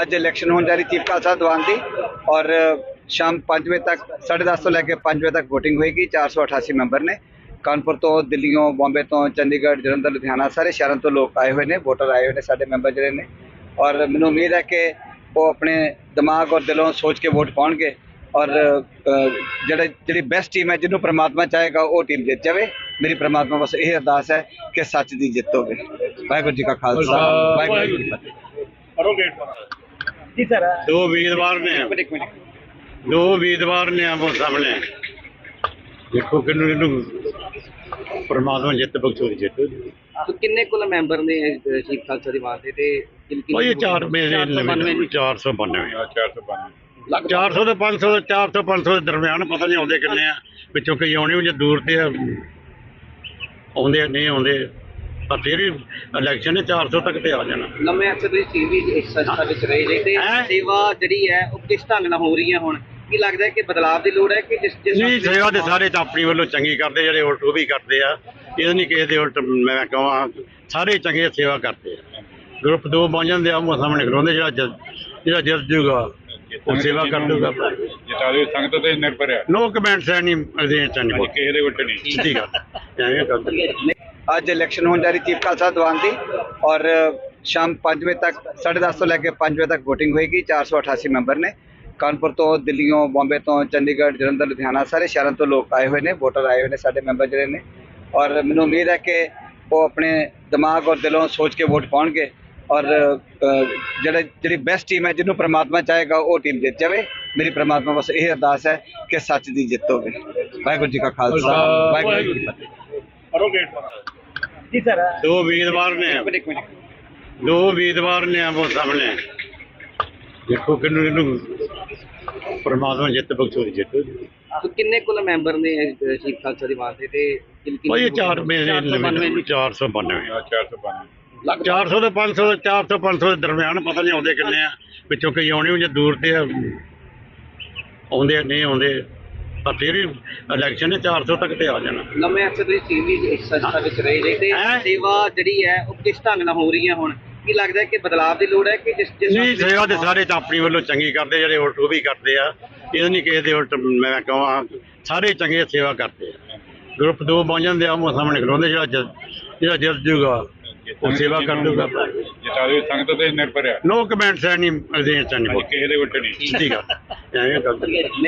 ਅੱਜ ਇਲੈਕਸ਼ਨ ਹੋਣ ਜਾ ਰਹੀ ਚੀਫ ਖਾਲਸਾ ਦੀਵਾਨ ਦੀ ਔਰ ਸ਼ਾਮ 5 ਵਜੇ ਤੱਕ 10:30 ਤੋਂ ਲੈ ਕੇ 5 ਵਜੇ ਤੱਕ VOTING ਹੋਏਗੀ 488 ਮੈਂਬਰ ਨੇ। ਕਾਨਪੁਰ ਤੋਂ ਦਿੱਲੀੋਂ ਬੰਬੇ ਤੋਂ ਚੰਡੀਗੜ੍ਹ ਜਲੰਧਰ ਲੁਧਿਆਣਾ ਸਾਰੇ ਸ਼ਹਿਰਾਂ ਤੋਂ ਲੋਕ ਆਏ ਹੋਏ ਨੇ ਵੋਟਰ ਆਏ ਹੋਏ ਨੇ ਸਾਡੇ ਮੈਂਬਰ ਜਿਹੜੇ ਨੇ। ਔਰ ਮੈਨੂੰ ਉਮੀਦ ਹੈ ਕਿ ਉਹ ਆਪਣੇ ਦਿਮਾਗ ਔਰ ਦਿਲੋਂ ਸੋਚ ਕੇ ਵੋਟ ਪਾਉਣਗੇ। ਔਰ ਜਿਹੜੇ ਜਿਹੜੀ ਬੈਸਟ ਟੀਮ ਹੈ ਜਿਹਨੂੰ ਪ੍ਰਮਾਤਮਾ ਚਾਹੇਗਾ ਉਹ ਟੀਮ ਜਿੱਤ ਜਾਵੇ। ਮੇਰੀ ਪ੍ਰਮਾਤਮਾ ਬਸ ਇਹ ਅਰਦਾਸ ਹੈ ਕਿ ਸੱਚ ਦੀ ਜਿੱਤ ਹੋਵੇ। ਵਾਹਿਗੁਰੂ ਜੀ ਕਾ ਖਾਲਸਾ ਵਾਹਿਗੁਰੂ ਜੀ ਕੀ ਫਤਿਹ। ਜੀ ਸਰ ਦੋ ਉਮੀਦਵਾਰ ਨੇ ਇੱਕ ਮਿੰਟ ਦੋ ਉਮੀਦਵਾਰ ਨੇ ਆਪੋ ਸਾਹਮਣੇ। ਦੇਖੋ ਕਿੰਨੂੰ ਕਿੰਨੂੰ ਪਰਮਾਤਮਾ ਜਿੱਤ ਬਖਸ਼ੋ ਦੀ ਜਿੱਤ। ਸੋ ਕਿੰਨੇ ਕੁੱਲ ਮੈਂਬਰ ਨੇ ਅਹ, ਚੀਫ ਖਾਲਸਾ ਦੀਵਾਨ ਦੇ ਤੇ ਕਿੰਨ ਉਹ ਇਹ ਚਾਰ ਮੇਰੇ 492 492 400 ਤੋਂ 500 400 ਤੋਂ 500 ਦੇ ਦਰਮਿਆਨ ਪਤਾ ਨਹੀਂ ਆਉਂਦੇ ਕਿੰਨੇ ਆ। ਵਿੱਚੋਂ ਕਈ ਆਉਣੇ ਜੇ ਦੂਰ ਤੇ ਆ, ਆਉਂਦੇ ਆ, ਨਹੀਂ ਆਉਂਦੇ। ਪਰ ਫਿਰ ਵੀ ਇਲੈਕਸ਼ਨ 400 ਤੱਕ ਤੇ ਆ ਜਾਣਾ। ਲੰਮੇ ਅਕਸਰ ਤੁਸੀਂ ਟੀਵੀ ਇਸ ਸੰਸਥਾ ਵਿੱਚ ਰਹੇ ਜੇ ਤੇ ਹੈਂ? ਸੇਵਾ ਜਿਹੜੀ ਹੈ ਉਹ ਕਿਸ ਢੰਗ ਨਾਲ ਹੋ ਰਹੀ ਹੈ ਹੁਣ? ਕੀ ਲੱਗਦਾ ਹੈ ਕਿ ਬਦਲਾਅ ਦੀ ਲੋੜ ਹੈ ਕਿ ਜਿਸ ਜਿਸ ਨਹੀਂ ਸੇਵਾ ਦੇ ਸਾਰੇ ਤਾਂ ਆਪਣੀ ਵੱਲੋਂ ਚੰਗੀ ਕਰਦੇ ਜਿਹੜੇ ਉਲਟ ਉਹ ਵੀ ਕਰਦੇ ਆ। ਇਹ ਨਹੀਂ ਕਿਸੇ ਦੇ ਉਲਟ ਮੈਂ ਕਹਾਂ ਸਾਰੇ ਚੰਗੇ ਸੇਵਾ ਕਰਦੇ ਆ। ਗਰੁੱਪ ਦੋ ਬਣ ਜਾਂਦੇ ਆ ਉਹ ਸਾਹਮਣੇ ਖਲੋਂਦੇ ਜਿਹੜਾ ਜਿਹੜਾ ਜਿੱਤ ਜੂਗਾ ਉਹ ਸੇਵਾ ਕਰ ਦੂਗਾ ਜਿਤਾਦੇ ਸੰਗਤ ਤੇ ਨਿਰਭਰ ਹੈ ਨੋ ਕਮੈਂਟਸ ਐ ਨਹੀਂ ਅਜੇ ਚ ਨਹੀਂ ਕਿਸੇ ਦੇ ਉਲਟ ਨਹੀਂ। ਸਿੱਧੀ ਗੱਲ ਐਵੇਂ ਕਰਦੇ ਅੱਜ ਇਲੈਕਸ਼ਨ ਹੋਣ ਜਾ ਰਹੀ ਚੀਫ ਖਾਲਸਾ ਦੀਵਾਨ ਦੀ ਔਰ ਸ਼ਾਮ 5 ਵਜੇ ਤੱਕ 10:30 ਤੋਂ ਲੈ ਕੇ 5 ਵਜੇ ਤੱਕ VOTING ਹੋਏਗੀ 488 ਮੈਂਬਰ ਨੇ। ਕਾਨਪੁਰ ਤੋਂ ਦਿੱਲੀੋਂ ਬੰਬੇ ਤੋਂ ਚੰਡੀਗੜ੍ਹ ਜਲੰਧਰ ਲੁਧਿਆਣਾ ਸਾਰੇ ਸ਼ਹਿਰਾਂ ਤੋਂ ਲੋਕ ਆਏ ਹੋਏ ਨੇ ਵੋਟਰ ਆਏ ਹੋਏ ਨੇ ਸਾਡੇ ਮੈਂਬਰ ਜਿਹੜੇ ਨੇ। ਔਰ ਮੈਨੂੰ ਉਮੀਦ ਹੈ ਕਿ ਉਹ ਆਪਣੇ ਦਿਮਾਗ ਔਰ ਦਿਲੋਂ ਸੋਚ ਕੇ ਵੋਟ ਪਾਉਣਗੇ। ਔਰ ਜਿਹੜੇ ਜਿਹੜੀ ਬੈਸਟ ਟੀਮ ਹੈ ਜਿਹਨੂੰ ਪ੍ਰਮਾਤਮਾ ਚਾਹੇਗਾ ਉਹ ਟੀਮ ਜਿੱਤ ਜਾਵੇ। ਮੇਰੀ ਪ੍ਰਮਾਤਮਾ ਬਸ ਇਹ ਅਰਦਾਸ ਹੈ ਕਿ ਸੱਚ ਦੀ ਜਿੱਤ ਹੋਵੇ। ਵਾਹਿਗੁਰੂ ਜੀ ਕਾ ਖਾਲਸਾ ਵਾਹਿਗੁਰੂ ਜੀ ਕੀ ਫਤਿਹ। ਦੋ ਉਮੀਦਵਾਰ ਨੇ। ਇੱਕ ਮਿੰਟ ਦੋ ਉਮੀਦਵਾਰ ਨੇ ਆਪੋ ਸਾਹਮਣੇ। ਦੇਖੋ ਕਿੰਨੂੰ ਕਿੰਨੂੰ ਪਰਮਾਤਮਾ ਜਿੱਤ ਬਖਸ਼ੋ ਦੀ ਜਿੱਤ ਸੋ ਕਿੰਨੇ ਕੁੱਲ ਮੈਂਬਰ ਨੇ ਅਹ, ਚੀਫ ਖਾਲਸਾ ਦੀਵਾਨ ਦੇ ਤੇ ਕਿੰਨ ਉਹ ਇਹ ਚਾਰ ਮੇਰੇ 492 492 492 400 ਤੋਂ 500 400 ਤੋਂ 500 ਦੇ ਦਰਮਿਆਨ ਪਤਾ ਨਹੀਂ ਆਉਂਦੇ ਕਿੰਨੇ ਆ ਵਿੱਚੋਂ ਕਈ ਆਉਣੇ ਜੇ ਦੂਰ ਤੇ ਆ, ਆਉਂਦੇ ਆ, ਨਹੀਂ ਆਉਂਦੇ। ਪਰ ਫਿਰ ਵੀ ਇਲੈਕਸ਼ਨ 400 ਤੱਕ ਤੇ ਆ ਜਾਣਾ। ਲੰਮੇ ਅਕਸਰ ਤੁਸੀਂ ਟੀਵੀ ਇਸ ਸੰਸਥਾ ਵਿੱਚ ਰਹੇ ਜੇ ਤੇ ਹੈਂ? ਸੇਵਾ ਜਿਹੜੀ ਹੈ ਉਹ ਕਿਸ ਢੰਗ ਨਾਲ ਹੋ ਰਹੀ ਹੈ ਹੁਣ? ਕੀ ਲੱਗਦਾ ਹੈ ਕਿ ਬਦਲਾਅ ਦੀ ਲੋੜ ਹੈ ਕਿ ਜਿਸ ਜਿਸ ਨਹੀਂ ਸੇਵਾ ਦੇ ਸਾਰੇ ਤਾਂ ਆਪਣੀ ਵੱਲੋਂ ਚੰਗੀ ਕਰਦੇ ਜਿਹੜੇ ਉਲਟ ਉਹ ਵੀ ਕਰਦੇ ਆ। ਇਹ ਨਹੀਂ ਕਿਸੇ ਦੇ ਉਲਟ ਮੈਂ ਕਹਾਂ ਸਾਰੇ ਚੰਗੇ ਸੇਵਾ ਕਰਦੇ ਆ। ਗਰੁੱਪ ਦੋ ਬਣ ਜਾਂਦੇ ਆ ਉਹ ਸਾਹਮਣੇ ਖਲੋਂਦੇ ਜਿਹੜਾ ਜਿਹੜਾ ਜਿੱਤ ਜੂਗਾ ਉਹ ਸੇਵਾ ਕਰ ਦੂਗਾ ਜਿਤਾਦੇ ਸੰਗਤ ਤੇ ਨਿਰਭਰ ਹੈ ਨੋ ਕਮੈਂਟਸ ਐ ਨਹੀਂ ਅਜੇ ਚ ਨਹੀਂ ਕਿਸੇ ਦੇ ਉਲਟ ਨਹੀਂ। ਸਿੱਧੀ ਗੱਲ ਐਵੇਂ ਕਰਦੇ